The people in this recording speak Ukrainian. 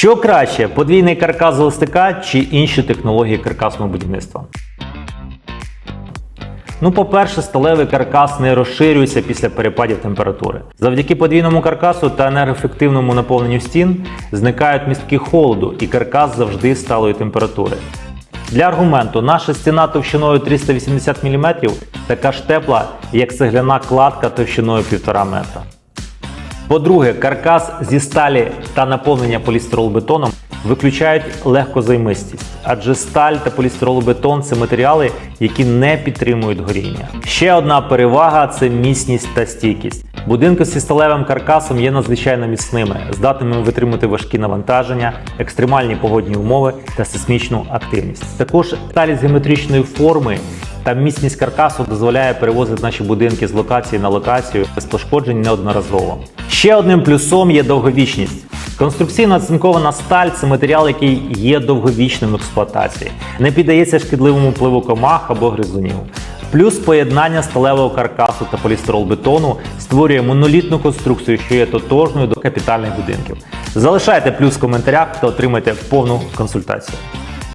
Що краще, подвійний каркас з еластика чи інші технології каркасного будівництва? Ну, по-перше, сталевий каркас не розширюється після перепадів температури. Завдяки подвійному каркасу та енергоефективному наповненню стін зникають містки холоду, і каркас завжди сталої температури. Для аргументу, наша стіна товщиною 380 мм така ж тепла, як цегляна кладка товщиною 1,5 метра. По-друге, каркас зі сталі та наповнення полістиролбетоном виключають легкозаймистість, адже сталь та полістиролбетон це матеріали, які не підтримують горіння. Ще одна перевага це міцність та стійкість. Будинки зі сталевим каркасом є надзвичайно міцними, здатними витримати важкі навантаження, екстремальні погодні умови та сейсмічну активність. Також сталі з геометричної форми та міцність каркасу дозволяє перевозити наші будинки з локації на локацію без пошкоджень неодноразово. Ще одним плюсом є довговічність. Конструкційно цинкована сталь це матеріал, який є довговічним в експлуатації, не піддається шкідливому впливу комах або гризунів. Плюс поєднання сталевого каркасу та полістиролбетону створює монолітну конструкцію, що є тотожною до капітальних будинків. Залишайте плюс в коментарях та отримайте повну консультацію.